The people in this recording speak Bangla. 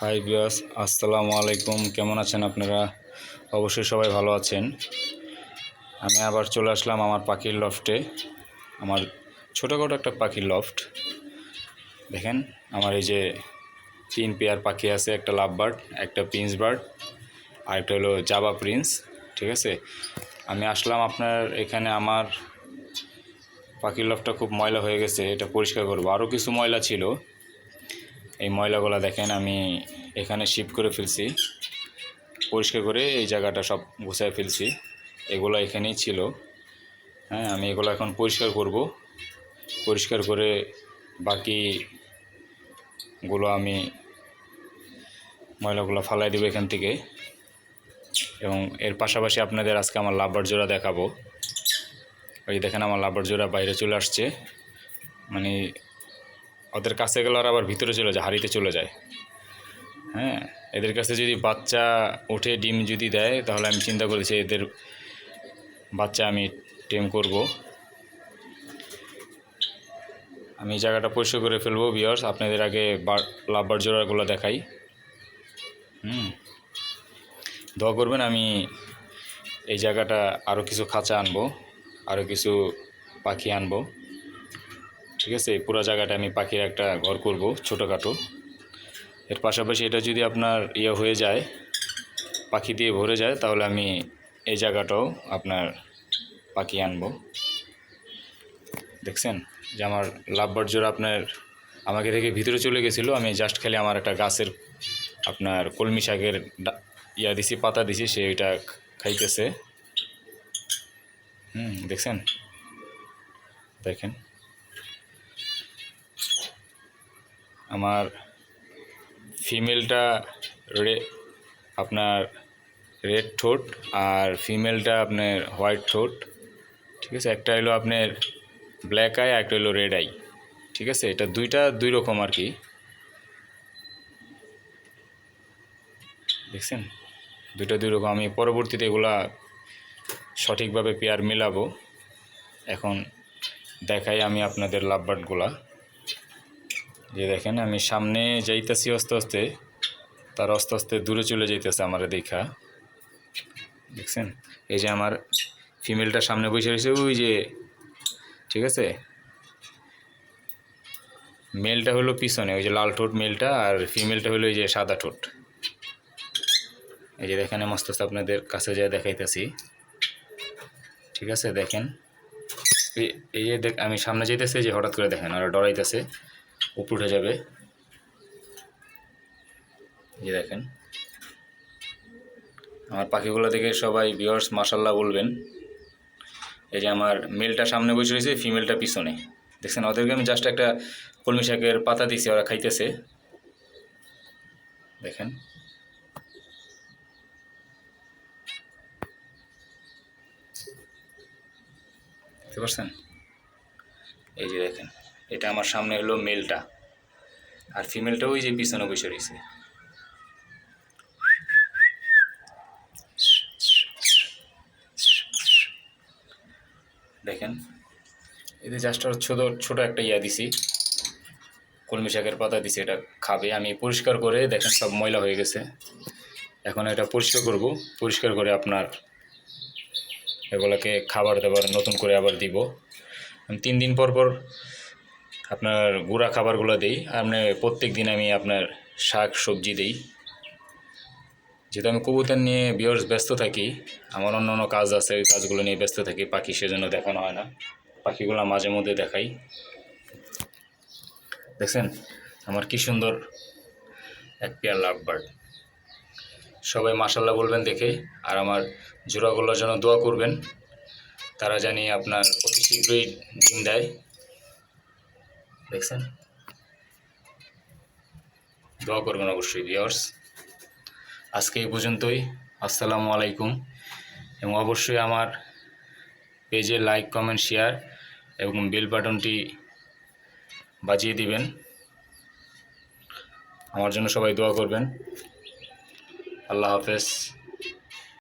হাই বিয়াস আসসালামু আলাইকুম। কেমন আছেন আপনারা? অবশ্যই সবাই ভালো আছেন। আমি আবার চলে আসলাম আমার পাখির লফটে আমার ছোটোখাটো একটা পাখির লফট দেখেন, আমার এই যে তিন পেয়ার পাখি আছে, একটা লাভ বার্ড একটা প্রিন্স বার্ড আর একটা হলো জাবা প্রিন্স, ঠিক আছে? আমি আসলাম আপনার এখানে, আমার পাখির লফটটা খুব ময়লা হয়ে গেছে, এটা পরিষ্কার করব। আরও কিছু ময়লা ছিল। এই ময়লাগুলো দেখেন, আমি এখানে শিফট করে ফেলছি। পরিষ্কার করে এই জায়গাটা সব গুছায় ফেলছি। এগুলো এখানেই ছিল। হ্যাঁ আমি এগুলো এখন পরিষ্কার করব। পরিষ্কার করে বাকিগুলো আমি ময়লাগুলো ফালাই দেবো এখান থেকে। এবং এর পাশাপাশি আপনাদের আজকে আমার লাভবার জোড়া দেখাবো। ওই দেখেন, আমার লাভবার জোড়া বাইরে চলে আসছে। মানে ওদের কাছে গেলে ওরা আবার ভিতরে চলে যায়, হাড়িতে চলে যায়। হ্যাঁ এদের কাছে যদি বাচ্চা উঠে ডিম যদি দেয়, তাহলে আমি চিন্তা করেছি এদের বাচ্চা আমি টেম করব। আমি জায়গাটা পরিষ্কার করে ফেলব বিয়ার্স আপনাদের আগে লাভবার জোড়াগুলো দেখাই। হুম, দোয়া করবেন আমি এই জায়গাটা আরও কিছু খাঁচা আনব আরও কিছু পাখি আনব। ঠিক আছে? এই পুরো জায়গাটা আমি পাখির একটা ঘর করব, ছোটোখাটো। এর পাশাপাশি এটা যদি আপনার ইয়ে হয়ে যায়, পাখি দিয়ে ভরে যায়, তাহলে আমি এই জায়গাটাও আপনার পাখি আনব। দেখছেন? যে আমার লাভবার জোড়া আপনার আমাকে থেকে ভিতরে চলে গেছিল, আমি জাস্ট খালি আমার একটা গাছের আপনার কলমি শাকের ইয়া দিছি, পাতা দিছি, সে ওইটা খাইতেছে। হুম, দেখছেন? দেখেন। আমার ফিমেলটা রে আপনার রেড ঠোঁট আর ফিমেলটা আপনার হোয়াইট ঠোঁট, ঠিক আছে? একটা হলো আপনার ব্ল্যাক আই একটা হলো রেড আই ঠিক আছে? এটা দুইটা দুই রকম আর কি। দেখছেন? দুইটা দুই রকম। আমি পরবর্তীতে এগুলা সঠিকভাবে পেয়ার মেলাবো। এখন দেখাই আমি আপনাদের লাভবার্ডগুলা যে দেখেন, আমি সামনে যাইতেছি আস্তে আস্তে, তার আস্তে আস্তে দূরে চলে যাইতেছে আমার দেখা। দেখছেন? এই যে আমার ফিমেলটা সামনে বসে রয়েছে, ওই যে, ঠিক আছে? মেলটা হলো পিছনে, ওই যে লাল ঠোঁট মেলটা, আর ফিমেলটা হলো এই যে সাদা ঠোঁট। এই যে দেখেন মস্ত আপনাদের কাছে যা দেখাইতেছি। ঠিক আছে, দেখেন? এই- যে দেখ, আমি সামনে যাইতেছি যে হঠাৎ করে দেখেন ওরা ডরাইতেছে। উপর উঠে যাবে। এই দেখেন। আমার পাখিগুলো দেখে সবাই ভিওর্স মাসাল্লাহ বলবেন। এই যে আমার মেলটা সামনে বসে রয়েছে ফিমেলটা পিছনে। দেখছেন, ওদেরকে আমি জাস্ট একটা কলমি শাকের পাতা দিছি ওরা খাইতেছে। দেখেন। বুঝতে পারছেন এই যে দেখেন। এটা আমার সামনে হলো মেলটা। আর ফিমেলটা ওই যে পিছনে বসে রয়েছে। দেখেন এতে জাস্ট ছোট ছোট একটা ইয়া দিছি। কলমি শাকের পাতা দিছি, এটা খাবে। আমি পরিষ্কার করে, দেখেন সব ময়লা হয়ে গেছে। এখন এটা পরিষ্কার করব। পরিষ্কার করে আপনার এগুলোকে খাবার দাবার নতুন করে আবার দিব। তিন দিন পর পর আপনার গুঁড়া খাবারগুলো দিই। আর মানে প্রত্যেক দিন আমি আপনার শাক, সবজি দিই। যেহেতু আমি কবুতর নিয়ে বিয়র্স ব্যস্ত থাকি, আমার অন্য অন্য কাজ আছে, ওই কাজগুলো নিয়ে ব্যস্ত থাকি, পাখি সেজন্য দেখানো হয় না। পাখিগুলো মাঝে মধ্যে দেখাই। দেখছেন? আমার কি সুন্দর এক পেয়ার লাভ বার্ড। সবাই মাসাল্লাহ বলবেন দেখে, আর আমার জোড়াগুলোর জন্য দোয়া করবেন। তারা জানি আপনার অতি শীঘ্রই ডিম দেয়। দেখছেন? দোয়া করবেন অবশ্যই ভিওর্স আজকে এই পর্যন্তই। আসসালামু আলাইকুম। এবং অবশ্যই আমার পেজে লাইক কমেন্ট শেয়ার এবং বেল বাটনটি বাজিয়ে দিবেন। আমার জন্য সবাই দোয়া করবেন। আল্লাহ হাফেজ।